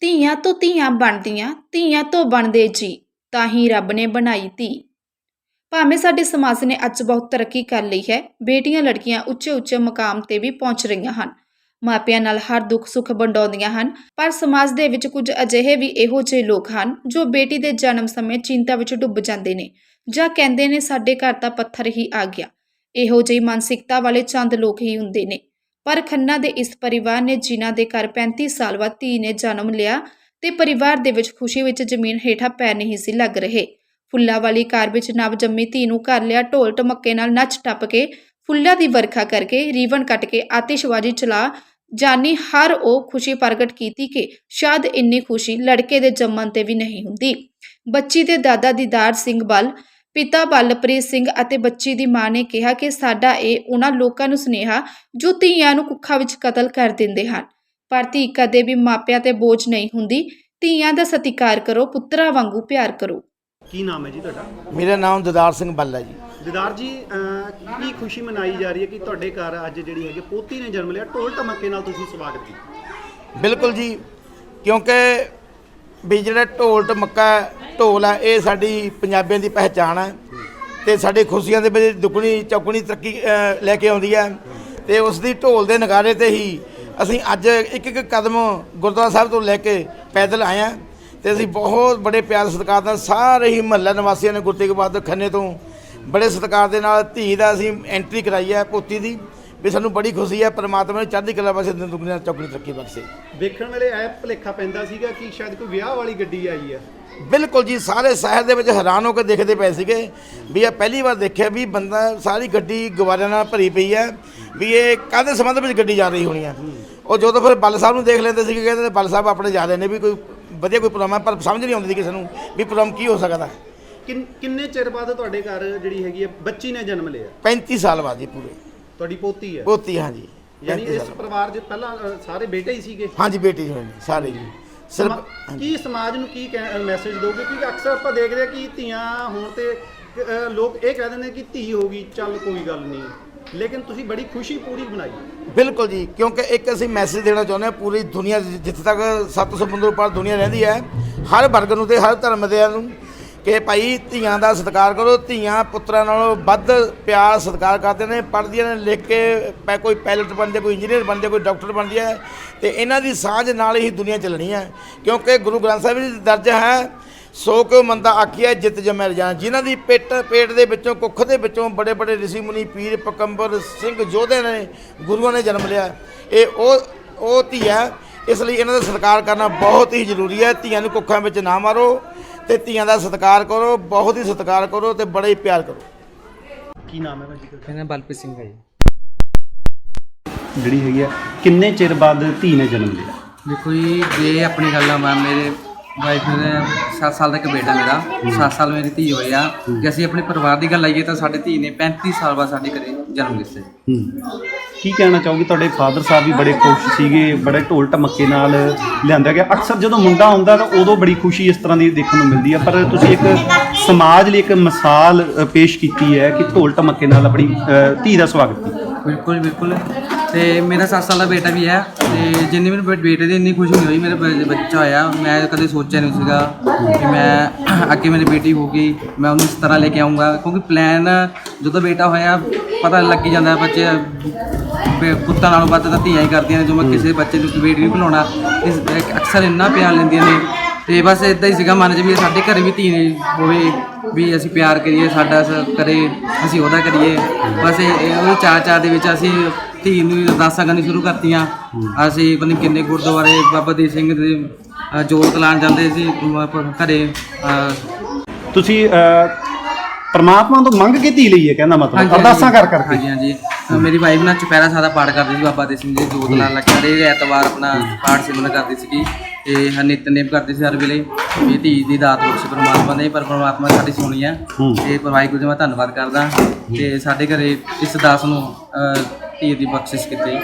ਧੀਆਂ ਤੋਂ ਧੀਆਂ ਬਣਦੀਆਂ, ਧੀਆਂ ਤੋਂ ਬਣਦੇ ਜੀ, ਤਾਂ ਹੀ ਰੱਬ ਨੇ ਬਣਾਈ ਧੀ। ਭਾਵੇਂ ਸਾਡੇ ਸਮਾਜ ਨੇ ਅੱਜ ਬਹੁਤ ਤਰੱਕੀ ਕਰ ਲਈ ਹੈ, ਬੇਟੀਆਂ ਲੜਕੀਆਂ ਉੱਚੇ ਉੱਚੇ ਮੁਕਾਮ ਤੇ ਵੀ ਪਹੁੰਚ ਰਹੀਆਂ ਹਨ। ਮਾਪਿਆਂ ਨਾਲ ਹਰ ਦੁੱਖ ਸੁੱਖ ਵੰਡਾਉਂਦੀਆਂ ਹਨ, ਪਰ ਸਮਾਜ ਦੇ ਵਿੱਚ ਕੁਝ ਅਜਿਹੇ ਵੀ ਇਹੋ ਜਿਹੇ ਲੋਕ ਹਨ, ਜੋ ਬੇਟੀ ਦੇ ਜਨਮ ਸਮੇਂ ਚਿੰਤਾ ਵਿੱਚ ਡੁੱਬ ਜਾਂਦੇ ਨੇ, ਜਾਂ ਕਹਿੰਦੇ ਨੇ ਸਾਡੇ ਘਰ ਤਾਂ ਪੱਥਰ ਹੀ ਆ ਗਿਆ। ਇਹੋ ਜਿਹੀ ਮਾਨਸਿਕਤਾ ਵਾਲੇ ਚੰਦ ਲੋਕ ਹੀ ਹੁੰਦੇ ਨੇ। ਪਰ ਖੰਨਾ ਦੇ ਇਸ ਪਰਿਵਾਰ ਨੇ ਜਿਨ੍ਹਾਂ ਦੇ ਘਰ 35 ਸਾਲ ਬਾਅਦ ਧੀ ਨੇ ਜਨਮ ਲਿਆ ਤੇ ਪਰਿਵਾਰ ਦੇ ਵਿੱਚ ਖੁਸ਼ੀ ਵਿੱਚ ਜ਼ਮੀਨ ਹੇਠਾਂ ਪੈ ਨਹੀਂ ਸੀ ਲੱਗ ਰਹੇ। ਫੁੱਲਾਂ ਵਾਲੀ ਕਾਰ ਵਿੱਚ ਨਵ ਜੰਮੀ ਧੀ ਨੂੰ ਘਰ ਲਿਆ ਢੋਲ ਢਮੱਕੇ ਨਾਲ ਨੱਚ ਟੱਪ ਕੇ ਫੁੱਲਾਂ ਦੀ ਵਰਖਾ ਕਰਕੇ ਰੀਵਨ ਕੱਟ ਕੇ ਆਤਿਸ਼ਬਾਜ਼ੀ ਚਲਾ ਜਾਨੀ ਹਰ ਉਹ ਖੁਸ਼ੀ ਪ੍ਰਗਟ ਕੀਤੀ ਕਿ ਸ਼ਾਇਦ ਇੰਨੀ ਖੁਸ਼ੀ ਲੜਕੇ ਦੇ ਜੰਮਣ ਤੇ ਵੀ ਨਹੀਂ ਹੁੰਦੀ। ਬੱਚੀ ਦੇ ਦਾਦਾ ਦੀਦਾਰ ਸਿੰਘ ਬਲ ਪਿਤਾ ਬਲਪ੍ਰੀਤ ਸਿੰਘ ਅਤੇ ਬੱਚੀ ਦੀ ਮਾਂ ਨੇ ਕਿਹਾ ਕਿ ਸਾਡਾ ਇਹ ਉਹਨਾਂ ਲੋਕਾਂ ਨੂੰ ਸੁਨੇਹਾ ਜੋ ਧੀਆਂ ਨੂੰ ਕੁੱਖਾਂ ਵਿੱਚ ਕਤਲ ਕਰ ਦਿੰਦੇ ਹਨ। ਪਰ ਧੀ ਕਦੇ ਵੀ ਮਾਪਿਆਂ ਤੇ ਬੋਝ ਨਹੀਂ ਹੁੰਦੀ। ਧੀਆਂ ਦਾ ਸਤਿਕਾਰ ਕਰੋ ਪੁੱਤਰਾਂ ਵਾਂਗੂ ਪਿਆਰ ਕਰੋ। ਕੀ ਨਾਮ ਹੈ ਜੀ ਤੁਹਾਡਾ? ਮੇਰਾ ਨਾਮ ਦਦਾਰ ਸਿੰਘ ਬੱਲ ਹੈ ਜੀ। ਦਿਦਾਰ ਜੀ ਅਹ, ਕੀ ਖੁਸ਼ੀ ਮਨਾਈ ਜਾ ਰਹੀ ਹੈ ਕਿ ਤੁਹਾਡੇ ਘਰ ਅੱਜ ਜਿਹੜੀ ਹੈਗੀ ਪੋਤੀ ਨੇ ਜਨਮ ਲਿਆ? ਢੋਲ ਧਮਕੇ ਨਾਲ ਤੁਸੀਂ ਸਵਾਗਤ ਕੀਤਾ। ਬਿਲਕੁਲ ਜੀ ਕਿਉਂਕਿ ਵੀ ਜਿਹੜਾ ਢੋਲ ਟਮੱਕਾ ਢੋਲ ਹੈ ਇਹ ਸਾਡੀ ਪੰਜਾਬੀਆਂ ਦੀ ਪਹਿਚਾਣ ਹੈ ਤੇ ਸਾਡੇ ਖੁਸ਼ੀਆਂ ਦੇ ਵਿੱਚ ਦੁੱਗਣੀ, ਚੌਗਣੀ ਤਰੱਕੀ ਲੈ ਕੇ ਆਉਂਦੀ ਹੈ ਤੇ ਉਸ ਦੀ ਢੋਲ ਦੇ ਨਗਾਰੇ ਤੇ ਹੀ ਅਸੀਂ ਅੱਜ ਇੱਕ ਇੱਕ ਕਦਮ ਗੁਰਦੁਆਰਾ ਸਾਹਿਬ ਤੋਂ ਲੈ ਕੇ ਪੈਦਲ ਆਏ ਹਾਂ ਤੇ ਅਸੀਂ ਬਹੁਤ ਬੜੇ ਪਿਆਰ ਸਤਿਕਾਰ ਨਾਲ ਸਾਰੇ ਹੀ ਮਹੱਲਾ ਨਿਵਾਸੀਆਂ ਨੇ ਗੁਰਤੇਗ ਬਹਾਦਰ ਖੰਨੇ ਤੋਂ ਬੜੇ ਸਤਿਕਾਰ ਦੇ ਨਾਲ ਧੀ ਦਾ ਅਸੀਂ ਐਂਟਰੀ ਕਰਾਈ ਹੈ ਪੋਤੀ ਦੀ। ਵੀ ਸਾਨੂੰ ਬੜੀ ਖੁਸ਼ੀ ਹੈ ਪਰਮਾਤਮਾ ਨੇ ਚੜ੍ਹਦੀ ਕਲਾ ਬਖਸ਼ੇ ਦਿਨ ਦੁਗਣੀ ਚੌਗਣੀ ਤਰੱਕੀ ਬਖਸ਼ੇ। ਵੇਖਣ ਵੇਲੇ ਐ ਭਲੇਖਾ ਪੈਂਦਾ ਸੀਗਾ ਕਿ ਸ਼ਾਇਦ ਕੋਈ ਵਿਆਹ ਵਾਲੀ ਗੱਡੀ ਆਈ ਹੈ ਬਿਲਕੁਲ ਜੀ ਸਾਰੇ ਸ਼ਹਿਰ ਦੇ ਵਿੱਚ ਹੈਰਾਨ ਹੋ ਕੇ ਦੇਖਦੇ ਪਏ ਸੀਗੇ ਵੀ ਇਹ ਪਹਿਲੀ ਵਾਰ ਦੇਖਿਆ ਵੀ ਬੰਦਾ ਸਾਰੀ ਗੱਡੀ ਗੁਬਾਰਿਆਂ ਨਾਲ ਭਰੀ ਪਈ ਹੈ ਵੀ ਇਹ ਕਾਹਦੇ ਸੰਬੰਧ ਵਿੱਚ ਗੱਡੀ ਜਾ ਰਹੀ ਹੋਣੀ ਹੈ। ਉਹ ਜਦੋਂ ਫਿਰ ਬੱਲ ਸਾਹਿਬ ਨੂੰ ਦੇਖ ਲੈਂਦੇ ਸੀਗੇ ਕਹਿੰਦੇ ਬੱਲ ਸਾਹਿਬ ਆਪਣੇ ਜਾ ਰਹੇ ਨੇ ਵੀ ਕੋਈ ਵਧੀਆ ਕੋਈ ਪ੍ਰੋਗਰਾਮ ਹੈ ਪਰ ਸਮਝ ਨਹੀਂ ਆਉਂਦੀ ਸੀ ਕਿਸੇ ਨੂੰ ਵੀ ਪ੍ਰੋਗਰਾਮ ਕੀ ਹੋ ਸਕਦਾ ਕਿੰਨੇ ਚਿਰ ਬਾਅਦ ਤੁਹਾਡੇ ਘਰ ਜਿਹੜੀ ਹੈਗੀ ਹੈ ਬੱਚੀ ਨੇ ਜਨਮ ਲਿਆ? 35 ਸਾਲ ਬਾਅਦ ਜੀ ਪੂਰੇ। ਤੁਹਾਡੀ ਪੋਤੀ ਹੈ? ਪੋਤੀ ਹਾਂ ਜੀ ਯਾਨੀ 35 ਇਸ ਸਾਲ। ਪਰਿਵਾਰ 'ਚ ਪਹਿਲਾਂ ਅ, ਸਾਰੇ ਬੇਟੇ ਹੀ ਸੀਗੇ? ਹਾਂਜੀ ਬੇਟੀ ਹੋਈ ਜੀ ਸਾਰੇ ਜੀ। ਸਿਰਫ ਸਮਾ- ਕੀ ਸਮਾਜ ਨੂੰ ਕੀ ਮੈਸੇਜ ਦੋਗੇ? ਕਿਉਂਕਿ ਅਕਸਰ ਆਪਾਂ ਦੇਖਦੇ ਆ ਕਿ ਧੀਆਂ ਹੋਣ ਤੇ ਅ, ਲੋਕ ਇਹ ਕਹਿ ਦਿੰਦੇ ਨੇ ਕਿ ਧੀ ਹੋ ਗਈ ਚੱਲ ਕੋਈ ਗੱਲ ਨਹੀਂ। ਲੇਕਿਨ ਤੁਸੀਂ ਬੜੀ ਖੁਸ਼ੀ ਪੂਰੀ ਬਣਾਈ ਬਿਲਕੁਲ ਜੀ ਕਿਉਂਕਿ ਇੱਕ ਅਸੀਂ ਮੈਸੇਜ ਦੇਣਾ ਚਾਹੁੰਦੇ ਹਾਂ ਪੂਰੀ ਦੁਨੀਆ 'ਚ ਜਿੱਥੇ ਤੱਕ 700 ਬੰਦੋ ਪਰ ਦੁਨੀਆ ਰਹਿੰਦੀ ਹੈ ਹਰ ਵਰਗ ਨੂੰ ਤੇ ਹਰ ਧਰਮ ਦੇ ਨੂੰ। ਕਿ ਭਾਈ ਧੀਆਂ ਦਾ ਸਤਿਕਾਰ ਕਰੋ, ਧੀਆਂ ਪੁੱਤਰਾਂ ਨਾਲੋਂ ਵੱਧ ਪਿਆਰ ਸਤਿਕਾਰ ਕਰਦੇ ਨੇ, ਪੜ੍ਹਦੀਆਂ ਨੇ, ਲਿਖ ਕੇ ਪੈ- ਕੋਈ ਪਾਇਲਟ ਬਣਦੇ, ਕੋਈ ਇੰਜੀਨੀਅਰ ਬਣਦੇ, ਕੋਈ ਡਾਕਟਰ ਬਣਦੀ ਹੈ ਤੇ ਇਹਨਾਂ ਦੀ ਸਾਂਝ ਨਾਲ ਹੀ ਦੁਨੀਆ ਚੱਲਣੀ ਹੈ। ਕਿਉਂਕਿ ਗੁਰੂ ਗ੍ਰੰਥ ਸਾਹਿਬ ਜੀ ਦਰਜ ਹੈ, ਸੋ ਕਿਉ ਮੰਦਾ ਆਖੀਐ, ਜਿਤ ਜਮੈ ਰਜਾਨ ਜਿਨ੍ਹਾਂ ਦੀ ਪੇਟ ਪੇਟ ਦੇ ਵਿੱਚੋਂ, ਕੁੱਖ ਦੇ ਵਿੱਚੋਂ ਬੜੇ ਬੜੇ ਰਿਸ਼ੀ ਮੁਨੀ ਪੀਰ ਪਕੰਬਰ ਸਿੰਘ ਯੋਧੇ ਨੇ, ਗੁਰੂਆਂ ਨੇ ਜਨਮ ਲਿਆ। ਇਹ ਉਹ ਉਹ ਧੀ ਹੈ, ਇਸ ਲਈ ਇਹਨਾਂ ਦਾ ਸਤਿਕਾਰ ਕਰਨਾ ਬਹੁਤ ਹੀ ਜ਼ਰੂਰੀ ਹੈ। ਧੀਆਂ ਨੂੰ ਕੁੱਖਾਂ ਵਿੱਚ ਨਾ ਮਾਰੋ। ਤੇ ਧੀਆਂ ਦਾ ਸਤਿਕਾਰ ਕਰੋ ਬਹੁਤ ਹੀ ਸਤਿਕਾਰ ਕਰੋ ਤੇ ਬੜਾ ਹੀ ਪਿਆਰ ਕਰੋ। ਕੀ ਨਾਮ ਹੈ ਭਾਜੀ ਤੁਹਾਡਾ? ਮੇਰਾ ਨਾਮ ਬਲਪ੍ਰੀਤ ਸਿੰਘ ਹੈ ਜੀ। ਜਿਹੜੀ ਹੈਗੀ ਆ ਕਿੰਨੇ ਚਿਰ ਬਾਅਦ ਧੀ ਨੇ ਜਨਮ ਲਿਆ? ਦੇਖੋ ਜੀ ਜੇ ਆਪਣੀ ਗੱਲ ਆ ਮੈਂ ਮੇਰੇ ਵਾਈਫ ਨੇ 7 ਸਾਲ ਦਾ ਇੱਕ ਬੇਟਾ ਮੇਰਾ 7 ਸਾਲ ਮੇਰੀ ਧੀ ਹੋਈ ਆ। ਜੇ ਅਸੀਂ ਆਪਣੇ ਪਰਿਵਾਰ ਦੀ ਗੱਲ ਆਈਏ ਤਾਂ ਸਾਡੇ ਧੀ ਨੇ 35 ਸਾਲ ਬਾਅਦ ਸਾਡੇ ਘਰੇ ਜਨਮ ਲਿੱਤਾ ਜੀ ਹੂੰ। ਕੀ ਕਹਿਣਾ ਚਾਹੋਗੇ? ਤੁਹਾਡੇ ਫਾਦਰ ਸਾਹਿਬ ਵੀ ਬੜੇ ਖੁਸ਼ ਸੀਗੇ, ਬੜੇ ਢੋਲ ਟਮੱਕੇ ਨਾਲ ਲਿਆਂਦਾ ਗਿਆ। ਅਕਸਰ ਜਦੋਂ ਮੁੰਡਾ ਆਉਂਦਾ ਤਾਂ ਉਦੋਂ ਬੜੀ ਖੁਸ਼ੀ ਇਸ ਤਰ੍ਹਾਂ ਦੀ ਦੇਖਣ ਨੂੰ ਮਿਲਦੀ ਹੈ ਪਰ ਤੁਸੀਂ ਇੱਕ ਸਮਾਜ ਲਈ ਇੱਕ ਮਿਸਾਲ ਪੇਸ਼ ਕੀਤੀ ਹੈ ਕਿ ਢੋਲ ਟਮੱਕੇ ਨਾਲ ਆਪਣੀ ਧੀ ਦਾ ਸਵਾਗਤ ਕੀਤਾ ਬਿਲਕੁਲ ਬਿਲਕੁਲ। ਤੇ ਮੇਰਾ 7 ਸਾਲ ਦਾ ਬੇਟਾ ਵੀ ਹੈ ਤੇ ਜਿੰਨੀ ਮੈਨੂੰ ਬੇਟੇ ਦੀ ਇੰਨੀ ਖੁਸ਼ੀ ਹੋਈ, ਮੇਰੇ ਬੱਚਾ ਹੋਇਆ। ਮੈਂ ਕਦੇ ਸੋਚਿਆ ਨਹੀਂ ਸੀਗਾ ਕਿ ਮੈਂ ਅੱਗੇ ਮੇਰੀ ਬੇਟੀ ਹੋਊਗੀ, ਮੈਂ ਉਹਨੂੰ ਇਸ ਤਰ੍ਹਾਂ ਲੈ ਕੇ ਆਉਂਗਾ ਕਿਉਂਕਿ ਪਲਾਨ ਜਦੋਂ ਬੇਟਾ ਹੋਇਆ, ਪਤਾ ਲੱਗ ਜਾਂਦਾ ਬੱਚੇ ਬੇ- ਪੁੱਤਾਂ ਨਾਲੋਂ ਵੱਧ ਤਾਂ ਧੀਆਂ ਹੀ ਕਰਦੀਆਂ ਨੇ ਜੋ ਮੈਂ ਕਿਸੇ ਬੱਚੇ ਨੂੰ ਬੇਟੀ ਨਹੀਂ ਬਣਾਉਣਾ ਇਸ ਅਕਸਰ ਇੰਨਾ ਪਿਆਰ ਲੈਂਦੀਆਂ ਨੇ। ਤੇ ਬਸ ਇਦਾਂ ਹੀ ਸੀਗਾ ਮਨ 'ਚ ਵੀ ਸਾਡੇ ਘਰੇ ਵੀ ਧੀ ਨੇ ਹੋਵੇ ਵੀ ਅਸੀਂ ਪਿਆਰ ਕਰੀਏ ਸਾਡਾ ਸ- ਕਰੇ ਅਸੀਂ ਉਹਦਾ ਕਰੀਏ। ਬਸ ਇਹ ਇਹ ਉਹਦੇ ਚਾਅ ਚਾਅ ਦੇ ਵਿੱਚ ਅਸੀਂ ਧੀ ਨੂੰ ਅਰਦਾਸਾਂ ਕਰਨੀ ਸ਼ੁਰੂ ਕਰਤੀਆਂ। ਅਸੀਂ ਪਤਾ ਨਹੀਂ ਕਿੰਨੇ ਗੁਰਦੁਆਰੇ ਬਾਬਾ ਦੀਪ ਸਿੰਘ ਦੇ ਅ, ਜੋਤ ਲਾਉਣ ਜਾਂਦੇ ਸੀ ਪ- ਘਰੇ ਅ, ਤੁਸੀਂ ਪਰਮਾਤਮਾ ਤੋਂ ਮੰਗ ਕੇ ਧੀ ਲਈ ਹੈ ਕਹਿੰਦਾ ਮਤਲਬ। ਅਰਦਾਸਾਂ ਕਰ ਕਰਕੇ। ਹਾਂਜੀ ਹਾਂਜੀ। ਅ, ਮੇਰੀ ਵਾਈਫ ਨਾਲ ਚੁਪਹਿਰਾ ਸਾਦਾ ਪਾਠ ਕਰਦੀ ਸੀ ਬਾਬਾ ਦੀਪ ਸਿੰਘ ਜੀ ਜੋਤ ਲਾਉਣ ਲੱਗ ਹਰੇਕ ਐਤਵਾਰ ਆਪਣਾ ਪਾਠ ਸਿਮਰਨ ਕਰਦੀ ਸੀਗੀ ਤੇ ਹਰ ਨਿਤਨੇਮ ਕਰਦੀ ਸੀ ਹਰ ਵੇਲੇ ਵੀ ਧੀ ਦੀ ਦਾਤ ਬਖਸ਼ ਪਰਮਾਤਮਾ ਨੇ ਪਰ ਪਰਮਾਤਮਾ ਸਾਡੀ ਸੁਣੀ ਆ। ਹੂੰ। ਤੇ ਵਾਹਿਗੁਰੂ ਜੀ ਮੈਂ ਧੰਨਵਾਦ ਕਰਦਾ। ਤੇ ਸਾਡੇ ਘਰੇ ਇਸ ਦਾਸ ਨੂੰ ਧੀ ਦੀ ਬਖਸ਼ਿਸ਼ ਕੀਤੀ।